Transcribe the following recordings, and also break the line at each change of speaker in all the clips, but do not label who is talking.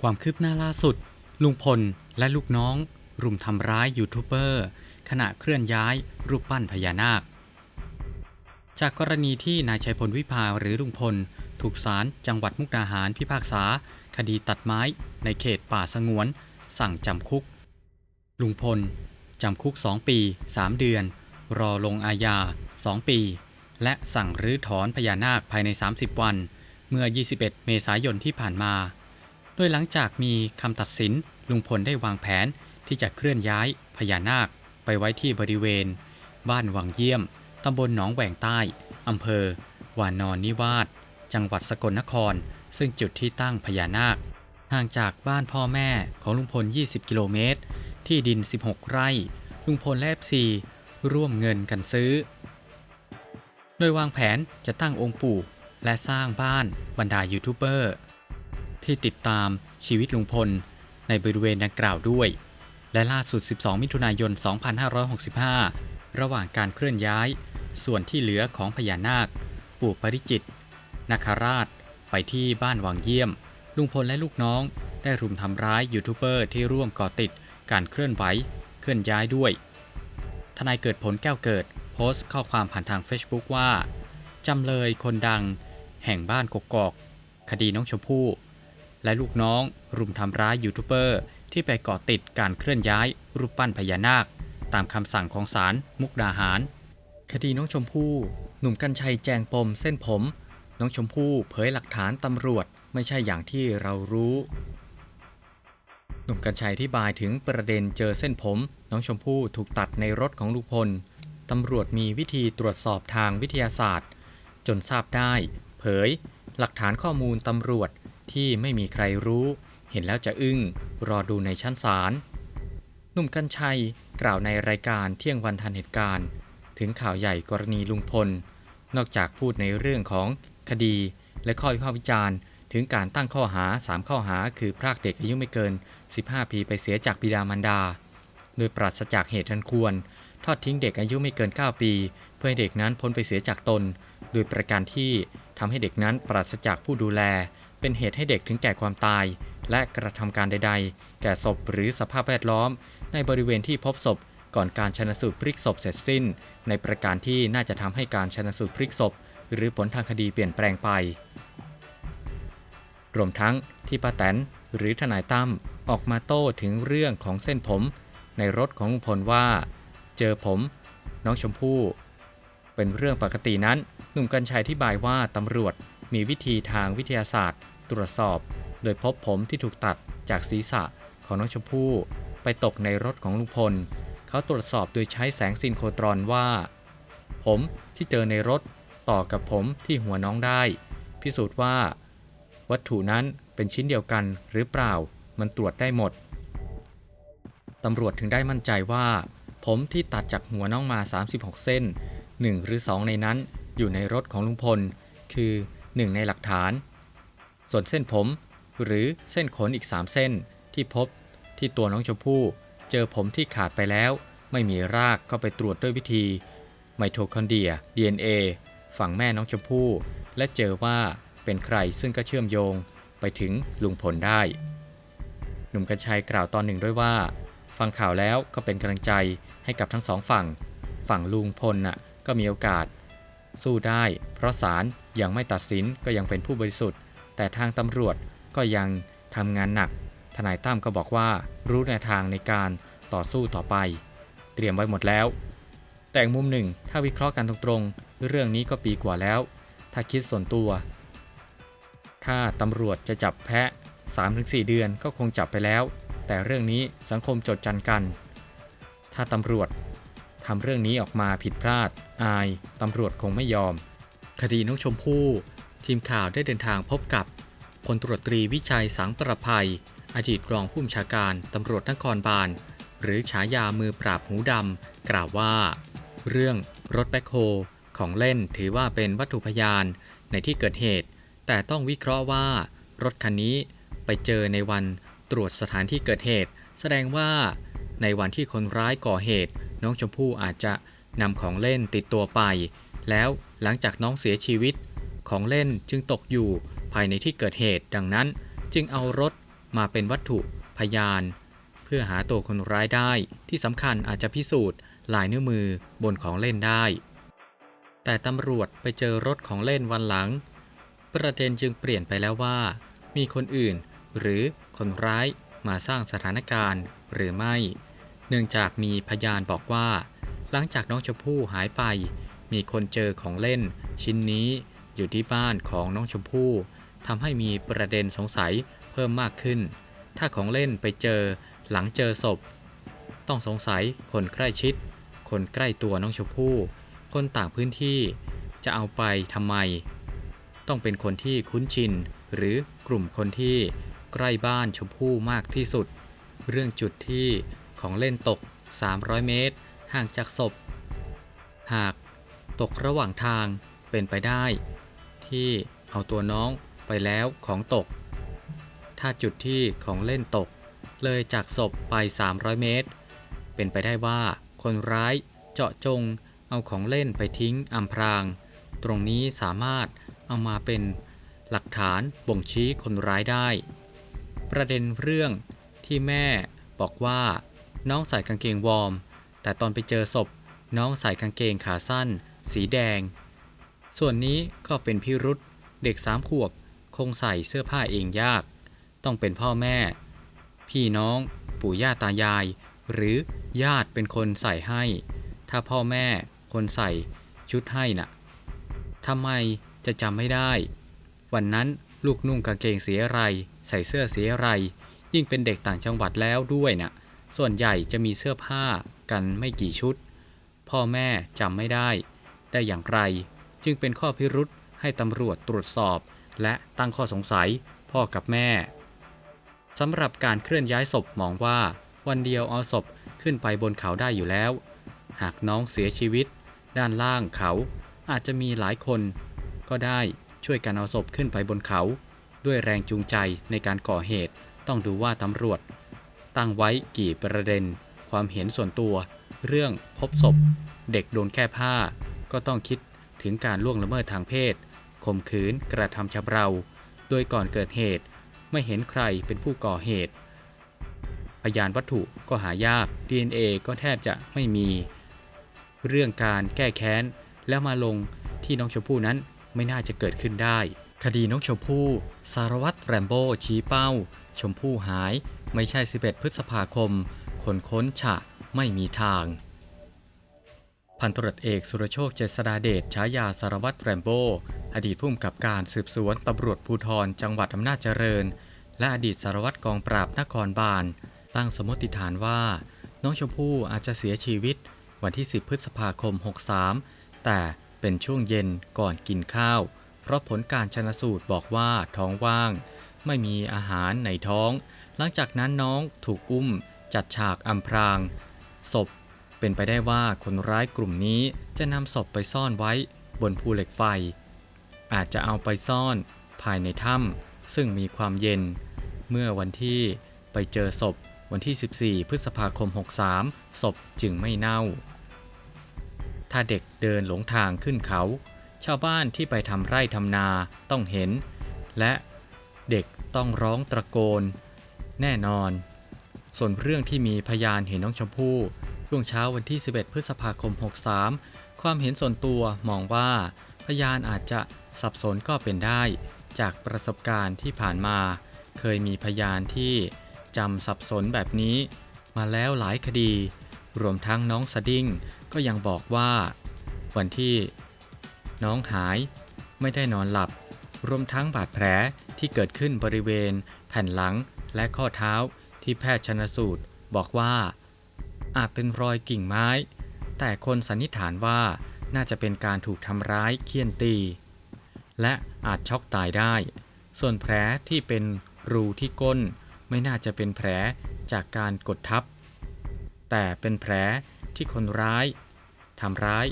ความคืบหน้าล่าสุด ลุงพลและลูกน้อง รุมทำร้ายยูทูบเบอร์ขณะเคลื่อนย้ายรูปปั้นพญานาค จากกรณีที่นายชัยพลวิภาหรือลุงพล ถูกศาลจังหวัดมุกดาหารพิพากษา คดีตัดไม้ในเขตป่าสงวน สั่งจำคุก ลุงพลจำคุก 2 ปี 3 เดือน รอลงอาญา 2 ปี และสั่งรื้อถอนพญานาคภายใน 30 วัน เมื่อ 21 เมษายนที่ผ่านมา ดยหลังจากมีคำตัดสินลุงพลได้วางแผนที่จะเคลื่อนย้ายพญานาคไปไว้ที่บริเวณ บ้านวังเยี่ยม ตำบลหนองแหวงใต้อำเภอ วานอนนิวาสจังหวัดสกลนคร ซึ่งจุดที่ตั้งพญานาค ห่างจากบ้านพ่อแม่ของลุงพล 20 กิโลเมตร ที่ดิน 16 ไร่ ลุงพลและ FC ร่วมเงินกันซื้อ โดยวางแผนจะตั้งองค์ปู่และสร้างบ้านบรรดายูทูบเบอร์ ที่ติดตามชีวิตลุงพล ในบริเวณดังกล่าวด้วย และล่าสุด 12 มิถุนายน 2565 ระหว่างการเคลื่อนย้าย ส่วนที่เหลือของพญานาค ปู่ปริจิตนาคราช ไปที่บ้านวังเยี่ยม ลุงพลและลูกน้อง ได้รุมทำร้ายยูทูบเบอร์ที่ร่วมก่อติดการเคลื่อนไหวเคลื่อนย้ายด้วยทนายเกิดผลแก้วเกิด โพสต์ข้อความผ่านทาง Facebook ว่าจำเลยคนดัง แห่งบ้านกกอก คดีน้องชมพู่ และลูกน้องรุมทำร้ายยูทูบเบอร์ที่ไปก่อติดการเคลื่อนย้าย รูปปั้นพญานาค ตามคำสั่งของศาลมุกดาหาร คดีน้องชมพู่ หนุ่มกัญชัยแจงปมเส้นผม น้องชมพู่เผยหลักฐานตำรวจไม่ใช่อย่างที่เรารู้ หนุ่มกัญชัยอธิบายถึงประเด็นเจอเส้นผม น้องชมพู่ถูกตัดในรถของลุงพลตำรวจมีวิธีตรวจสอบทางวิทยาศาสตร์ จนทราบได้ เผย หลักฐานข้อมูลตำรวจ ที่ไม่มีใครรู้ เห็นแล้วจะอึ้ง รอดูในชั้นศาลหนุ่มกัญชัยกล่าวในรายการเที่ยงวันทันเหตุการณ์ ถึงข่าวใหญ่กรณีลุงพล นอกจากพูดในเรื่องของคดี และข้อวิพากษ์วิจารณ์ ถึงการตั้งข้อหา 3 ข้อหา คือพรากเด็กอายุไม่เกิน 15 ปีไปเสียจากบิดามารดา โดยปราศจากเหตุทันควร ทอดทิ้งเด็กอายุไม่เกิน 9 ปี เพื่อให้เด็กนั้นพ้นไปเสียจากตน โดยประการที่ทำให้เด็กนั้นปราศจากผู้ดูแล เป็นเหตุให้เด็กถึงแก่ความตาย และกระทำการใด ๆ แก่ศพหรือสภาพแวดล้อม ในบริเวณที่พบศพก่อนการชนสูตรพลิกศพเสร็จสิ้น ในประการที่น่าจะทำให้การชนสูตรพลิกศพ หรือผลทางคดีเปลี่ยนแปลงไป รวมทั้งที่ป้าแตนหรือทนายตั้มออกมาโต้ถึงเรื่องของเส้นผม ในรถของลุงพลว่า เจอผม น้องชมพู่เป็นเรื่องปกตินั้น หนุ่มกัญชัยอธิบายว่าตำรวจมีวิธีทางวิทยาศาสตร์ ตรวจสอบ โดยพบผมที่ถูกตัดจากศีรษะของน้องชมพู่ไปตกในรถของลุงพล เขาตรวจสอบโดยใช้แสงซินโครตรอนว่า ผมที่เจอในรถต่อกับผมที่หัวน้องได้ พิสูจน์ว่า วัตถุนั้นเป็นชิ้นเดียวกันหรือเปล่ามันตรวจได้หมดตำรวจถึงได้มั่นใจว่า ผมที่ตัดจากหัวน้องมา 36 เส้น 1 หรือ 2 ในนั้นอยู่ในรถของลุงพล คือ 1 ในหลักฐาน ส่วนเส้นผม หรือเส้นขนอีก 3 เส้นที่พบที่ตัวน้องชมพู่ เจอผมที่ขาดไปแล้ว ไม่มีรากก็ไปตรวจด้วยวิธี ไมโทคอนเดรีย DNA ฝั่งแม่น้องชมพู่ และเจอว่าเป็นใครซึ่งก็เชื่อมโยงไปถึงลุงพลได้ หนุ่มกัญชัยกล่าวตอนหนึ่งด้วยว่า ฟังข่าวแล้วก็เป็นกำลังใจให้กับทั้งสองฝั่ง ฝั่งลุงพลน่ะก็มีโอกาส สู้ได้ เพราะศาลยังไม่ตัดสินก็ยังเป็นผู้บริสุทธิ์ แต่ทางตำรวจก็ยังทำงานหนัก ทนายตั้มก็บอกว่ารู้แนวทางในการต่อสู้ต่อไป เตรียมไว้หมดแล้ว แต่อีกมุมหนึ่งถ้าวิเคราะห์กันตรงๆ เรื่องนี้ก็ปีกว่าแล้ว ถ้าคิดส่วนตัว ถ้าตำรวจจะจับแพะ 3-4 เดือนก็คงจับไปแล้ว แต่เรื่องนี้สังคมจดจันกัน ถ้าตำรวจทำเรื่องนี้ออกมาผิดพลาด อายตำรวจคงไม่ยอม คดีน้องชมพู่ ทีมข่าวได้เดินทางพบกับพลตรวจตรีวิชัยสังประภัย อดีตรองผู้บัญชาการตำรวจนครบาล หรือฉายามือปราบหูดำ กล่าวว่า เรื่องรถแบ็คโฮของเล่นถือว่าเป็นวัตถุพยานในที่เกิดเหตุ แต่ต้องวิเคราะห์ว่ารถคันนี้ไปเจอในวันตรวจสถานที่เกิดเหตุ แสดงว่าในวันที่คนร้ายก่อเหตุ น้องชมพู่อาจจะนำของเล่นติดตัวไป แล้วหลังจากน้องเสียชีวิต ของเล่นจึงตกอยู่ภายในที่เกิดเหตุ ดังนั้นจึงเอารถมาเป็นวัตถุพยาน เพื่อหาตัวคนร้ายได้ที่สำคัญอาจจะพิสูจน์ลายนิ้วมือบนของเล่นได้ แต่ตำรวจไปเจอรถของเล่นวันหลัง ประเด็นจึงเปลี่ยนไปแล้วว่า มีคนอื่นหรือคนร้ายมาสร้างสถานการณ์หรือไม่ เนื่องจากมีพยานบอกว่า หลังจากน้องชมพู่หายไป มีคนเจอของเล่นชิ้นนี้ อยู่ที่บ้านของน้องชมพู่ทำให้มีประเด็นสงสัยเพิ่มมากขึ้น ถ้าของเล่นไปเจอหลังเจอศพ ต้องสงสัยคนใกล้ชิด คนใกล้ตัวน้องชมพู่ คนต่างพื้นที่จะเอาไปทำไม ต้องเป็นคนที่คุ้นชิน หรือกลุ่มคนที่ใกล้บ้านชมพู่มากที่สุด เรื่องจุดที่ของเล่นตก 300 เมตร ห่างจากศพ หากตกระหว่างทางเป็นไปได้ ที่เอาตัวน้องไปแล้วของตก ถ้าจุดที่ของเล่นตก เลยจากศพไป 300 เมตร เป็นไปได้ว่าคนร้ายเจาะจงเอาของเล่นไปทิ้งอำพราง ตรงนี้สามารถเอามาเป็นหลักฐานบ่งชี้คนร้ายได้ ประเด็นเรื่องที่แม่บอกว่าน้องใส่กางเกงวอร์ม แต่ตอนไปเจอศพน้องใส่กางเกงขาสั้น สีแดง ส่วนนี้ก็เป็นพิรุษเด็กสามขวบคงใส่เสื้อผ้าเองยาก ต้องเป็นพ่อแม่ พี่น้อง ปู่ย่าตายาย หรือญาติเป็นคนใส่ให้ ถ้าพ่อแม่คนใส่ชุดให้น่ะทำไมจะจำไม่ได้ วันนั้นลูกนุ่งกางเกงสีอะไร ใส่เสื้อสีอะไร ยิ่งเป็นเด็กต่างจังหวัดแล้วด้วยน่ะ ส่วนใหญ่จะมีเสื้อผ้ากันไม่กี่ชุด พ่อแม่จำไม่ได้ ได้อย่างไร จึงเป็นข้อพิรุษให้ตำรวจตรวจสอบ และตั้งข้อสงสัยพ่อกับแม่สำหรับการเคลื่อนย้ายศพมองว่า วันเดียวเอาศพขึ้นไปบนเขาได้อยู่แล้ว หากน้องเสียชีวิต ด้านล่างเขาอาจจะมีหลายคน ก็ได้ช่วยกันเอาศพขึ้นไปบนเขา ด้วยแรงจูงใจในการก่อเหตุ ต้องดูว่าตำรวจ ตั้งไว้กี่ประเด็น ความเห็นส่วนตัว เรื่องพบศพ เด็กโดนแก้ผ้า ก็ต้องคิด ถึงการล่วงละเมิดทางเพศข่มขืนกระทำชำเรา โดยก่อนเกิดเหตุ ไม่เห็นใครเป็นผู้ก่อเหตุ พยานวัตถุก็หายาก DNA ก็แทบจะไม่มี เรื่องการแก้แค้น แล้วมาลงที่น้องชมพู่นั้นไม่น่าจะเกิดขึ้นได้ คดีน้องชมพู่ สารวัตรแรมโบ้ชี้เป้า ชมพู่หายไม่ใช่ 11 พฤษภาคม คนค้นฉะไม่มีทาง พันตรวจเอกสุรโชคเจษดาเดชฉายาสารวัตรแรมโบ้อดีตผู้กำกับการสืบสวนตำรวจภูธรจังหวัดอำนาจเจริญ และอดีตสารวัตรกองปราบนครบาล ตั้งสมมติฐานว่า น้องชมพู่อาจจะเสียชีวิต วันที่ 10 พฤษภาคม 63 แต่เป็นช่วงเย็นก่อนกินข้าว เพราะผลการชนสูตรบอกว่าท้องว่าง ไม่มีอาหารในท้อง หลังจากนั้นน้องถูกอุ้ม จัดฉากอำพรางศพ เป็นไปได้ว่าคนร้ายกลุ่มนี้จะนำศพไปซ่อนไว้บนภูเหล็กไฟ อาจจะเอาไปซ่อนภายในถ้ำซึ่งมีความเย็น เมื่อวันที่ไปเจอศพวันที่ 14 พฤษภาคม 63 ศพจึงไม่เน่า ถ้าเด็กเดินหลงทางขึ้นเขา ชาวบ้านที่ไปทำไร่ทำนาต้องเห็น และเด็กต้องร้องตะโกน แน่นอน ส่วนเรื่องที่มีพยานเห็นน้องชมพู่ ช่วงเช้าวันที่ 11 พฤษภาคม 63 ความเห็นส่วนตัวมองว่า พยานอาจจะสับสนก็เป็นได้ จากประสบการณ์ที่ผ่านมา เคยมีพยานที่จำสับสนแบบนี้ มาแล้วหลายคดี รวมทั้งน้องสดิ้งก็ยังบอกว่า วันที่ น้องหายไม่ได้นอนหลับ รวมทั้งบาดแผลที่เกิดขึ้นบริเวณ แผ่นหลังและข้อเท้าที่แพทย์ชนสูตร บอกว่า อาจเป็นรอยกิ่งไม้ แต่คนสันนิษฐานว่าน่าจะเป็นการถูกทำร้ายเคี่ยนตี และอาจช็อกตายได้ ส่วนแผลที่เป็นรูที่ก้น ไม่น่าจะเป็นแผลจากการกดทับ แต่เป็นแผลที่คนร้ายทำร้าย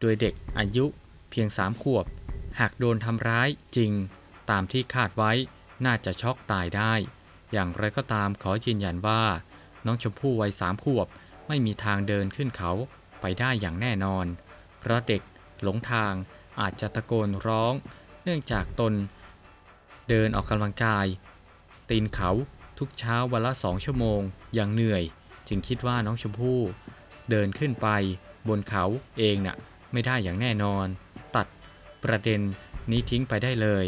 โดยเด็กอายุเพียงสามขวบ หากโดนทำร้ายจริง ตามที่คาดไว้น่าจะช็อกตายได้ อย่างไรก็ตามขอยืนยันว่า น้องชมพู่วัยสามขวบ ไม่มีทางเดินขึ้นเขาไปได้อย่างแน่นอน เพราะเด็กหลงทางอาจจะตะโกนร้อง เนื่องจากตน เดินออกกำลังกาย ตีนเขาทุกเช้าวันละสองชั่วโมง อย่างเหนื่อย จึงคิดว่าน้องชมพู่ เดินขึ้นไป บนเขาเองน่ะไม่ได้อย่างแน่นอน ตัดประเด็นนี้ทิ้งไปได้เลย